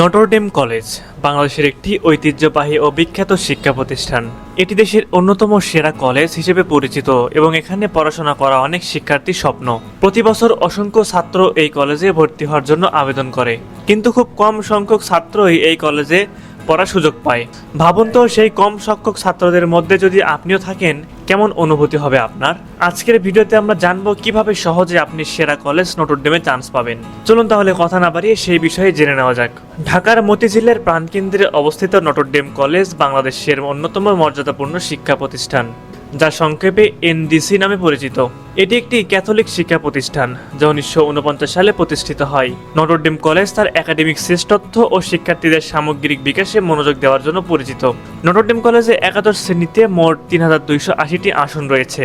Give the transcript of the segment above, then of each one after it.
Notre Dame college বাংলাদেশের একটি ঐতিহ্যবাহী ও বিখ্যাত শিক্ষা প্রতিষ্ঠান। এটি দেশের অন্যতম সেরা কলেজ হিসেবে পরিচিত এবং এখানে পড়াশোনা করা অনেক শিক্ষার্থী স্বপ্ন। প্রতি বছর অসংখ্য ছাত্র এই কলেজে ভর্তি হওয়ার জন্য আবেদন করে। কিন্তু খুব কম সংখ্যক ছাত্রই এই কলেজে পড়ার সুযোগ পায়। ভাবুন তো, সেই কম সংখ্যক ছাত্রদের মধ্যে যদি আপনিও থাকেন, কেমন অনুভূতি হবে আপনার? আজকের ভিডিওতে আমরা জানব কীভাবে সহজে আপনি সেরা কলেজ নটরডেমে চান্স পাবেন। চলুন তাহলে কথা না বাড়িয়ে সেই বিষয়ে জেনে নেওয়া যাক। ঢাকার মতিঝিলের প্রাণকেন্দ্রে অবস্থিত নটরডেম কলেজ বাংলাদেশের অন্যতম মর্যাদাপূর্ণ শিক্ষা প্রতিষ্ঠান। যা সংক্ষেপে এনডিসি নামে পরিচিত। এটি একটি ক্যাথলিক শিক্ষা প্রতিষ্ঠান, যা উনিশশো উনপঞ্চাশ সালে প্রতিষ্ঠিত হয়। নটরডেম কলেজ তার একাডেমিক শ্রেষ্ঠত্ব ও শিক্ষার্থীদের সামগ্রিক বিকাশে মনোযোগ দেওয়ার জন্য পরিচিত। নটরডেম কলেজে একাদশ শ্রেণীতে মোট তিন হাজার দুইশো আশিটি আসন রয়েছে।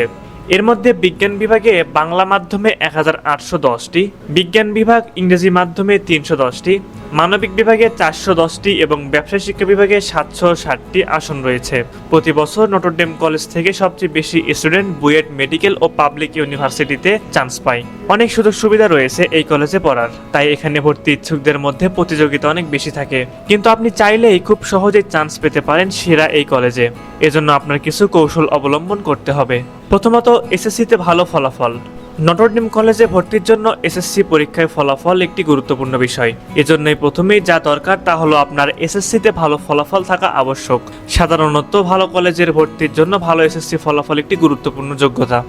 এর মধ্যে বিজ্ঞান বিভাগে বাংলা মাধ্যমে এক হাজার আটশো দশটি, বিজ্ঞান বিভাগ ইংরেজি মাধ্যমে তিনশো দশটি, মানবিক বিভাগে চারশো দশটি এবং ব্যবসায় শিক্ষা বিভাগে সাতশো ষাটটি আসন রয়েছে। প্রতি বছর নটরডেম কলেজ থেকে সবচেয়ে বেশি স্টুডেন্ট বুয়েট মেডিকেল ও পাবলিক ইউনিভার্সিটিতে চান্স পায়। অনেক সুযোগ সুবিধা রয়েছে এই কলেজে পড়ার, তাই এখানে ভর্তি ইচ্ছুকদের মধ্যে প্রতিযোগিতা অনেক বেশি থাকে। কিন্তু আপনি চাইলেই খুব সহজেই চান্স পেতে পারেন সেরা এই কলেজে। এজন্য আপনার কিছু কৌশল অবলম্বন করতে হবে। প্রথমত এসএসসিতে ভালো ফলাফল। নটরডিম কলেজে ভর্তির জন্য এসএসসি পরীক্ষায় ফলাফল একটি গুরুত্বপূর্ণ বিষয়। এজন্যই প্রথমেই যা দরকার তা হলো আপনার এসএসসিতে ভালো ফলাফল থাকা আবশ্যক। সাধারণত ভালো কলেজের ভর্তির জন্য ভালো এসএসসি ফলাফল একটি গুরুত্বপূর্ণ যোগ্যতা।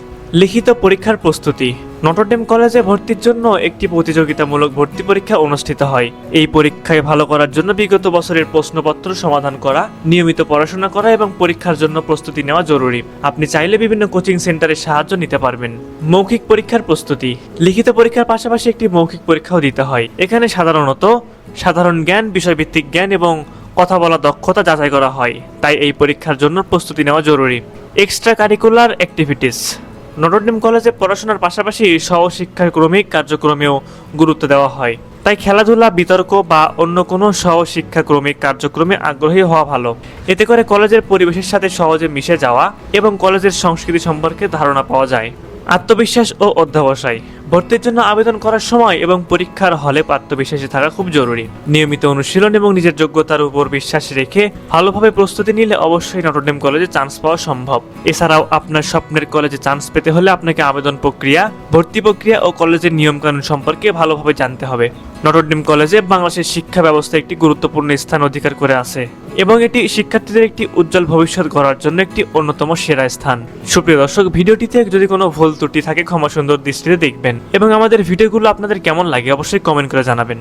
লিখিত পরীক্ষার প্রস্তুতি। নটরডেম কলেজে ভর্তির জন্য একটি প্রতিযোগিতামূলক ভর্তি পরীক্ষা অনুষ্ঠিত হয়। এই পরীক্ষায় ভালো করার জন্য বিগত বছরের প্রশ্নপত্র সমাধান করা, নিয়মিত পড়াশোনা করা এবং পরীক্ষার জন্য প্রস্তুতি নেওয়া জরুরি। আপনি চাইলে বিভিন্ন কোচিং সেন্টারের সাহায্য নিতে পারবেন। মৌখিক পরীক্ষার প্রস্তুতি। লিখিত পরীক্ষার পাশাপাশি একটি মৌখিক পরীক্ষাও দিতে হয়। এখানে সাধারণত সাধারণ জ্ঞান, বিষয়ভিত্তিক জ্ঞান এবং কথা বলা দক্ষতা যাচাই করা হয়। তাই এই পরীক্ষার জন্য প্রস্তুতি নেওয়া জরুরি। Extra curricular activities. নটরডেম কলেজে পড়াশোনার পাশাপাশি সহশিক্ষার ক্রমিক কার্যক্রমেও গুরুত্ব দেওয়া হয়। তাই খেলাধুলা, বিতর্ক বা অন্য কোনো সহশিক্ষা ক্রমিক কার্যক্রমে আগ্রহী হওয়া ভালো। এতে করে কলেজের পরিবেশের সাথে সহজে মিশে যাওয়া এবং কলেজের সংস্কৃতি সম্পর্কে ধারণা পাওয়া যায়। আত্মবিশ্বাস ও অধ্যবসায় ভর্তির জন্য আবেদন করার সময় এবং পরীক্ষার হলে আত্মবিশ্বাসী থাকা খুব জরুরি। নিয়মিত অনুশীলন এবং নিজের যোগ্যতার উপর বিশ্বাস রেখে ভালোভাবে প্রস্তুতি নিলে অবশ্যই নটরডেম কলেজে চান্স পাওয়া সম্ভব। এছাড়াও আপনার স্বপ্নের কলেজে চান্স পেতে হলে আপনাকে আবেদন প্রক্রিয়া, ভর্তি প্রক্রিয়া ও কলেজের নিয়মকানুন সম্পর্কে ভালোভাবে জানতে হবে। নটরডেম কলেজে বাংলাদেশের শিক্ষা ব্যবস্থা একটি গুরুত্বপূর্ণ স্থান অধিকার করে আছে। এবং এটি শিক্ষার্থীদের একটি উজ্জ্বল ভবিষ্যৎ গড়ার জন্য একটি অন্যতম সেরা স্থান। সুপ্রিয় দর্শক, ভিডিওটিতে যদি কোনো ভুল ত্রুটি থাকে, ক্ষমা সুন্দর দৃষ্টিতে দেখবেন। এবং আমাদের ভিডিওগুলো আপনাদের কেমন লাগে, অবশ্যই কমেন্ট করে জানাবেন।